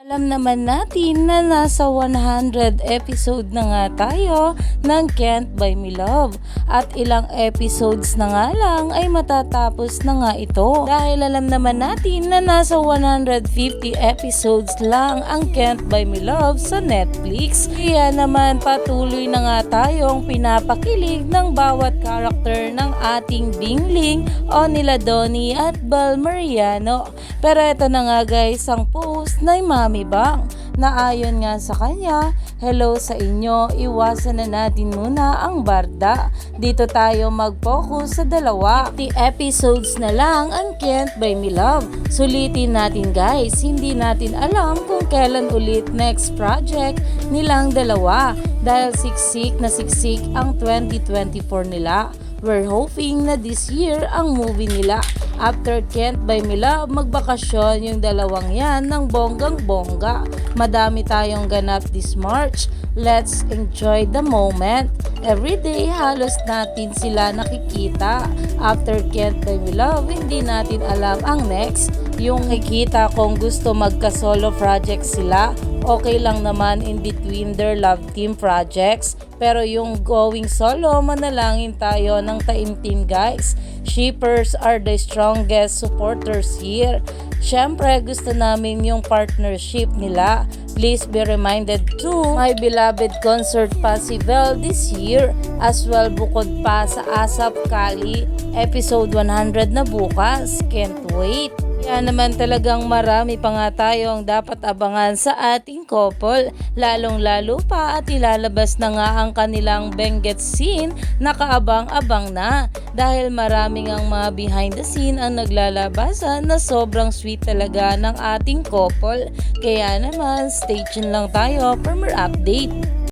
Alam naman natin na nasa 100 episode na nga tayo ng Can't Buy Me Love. At ilang episodes na nga lang ay matatapos na nga ito. Dahil alam naman natin na nasa 150 episodes lang ang Can't Buy Me Love sa Netflix. Kaya naman patuloy na nga tayong pinapakilig ng bawat karakter ng ating Bingling o nila Donnie at Bal Mariano pero ito na nga guys ang post na Mami Bang na ayon nga sa kanya, hello sa inyo, iwasan na natin muna ang barda. Dito tayo mag-focus sa dalawa. 50 episodes na lang ang Can't Buy Me Love. Sulitin natin guys, hindi natin alam kung kailan ulit next project nilang dalawa dahil siksik na siksik ang 2024 nila. We're hoping na this year ang movie nila. After Kent by Mila, magbakasyon yung dalawang yan ng bonggang-bongga. Madami tayong ganap this March. Let's enjoy the moment. Every day, halos natin sila nakikita. After Kent by Mila, hindi natin alam ang next. Yung nakikita kung gusto magka-solo project sila, okay lang naman in between their love team projects. Pero yung going solo, manalangin tayo ng taimtim guys. Shippers are the strongest supporters here. Siyempre, gusto namin yung partnership nila. Please be reminded to my beloved concert festival this year as well bukod pa sa ASAP Kali episode 100 na bukas. Can't wait! Kaya naman talagang marami pa nga tayong dapat abangan sa ating couple, lalong-lalo pa at ilalabas na nga ang kanilang Benguet scene na kaabang-abang na dahil maraming ang mga behind the scene ang naglalabasan na sobrang sweet talaga ng ating couple. Kaya naman, stay tuned lang tayo for more update.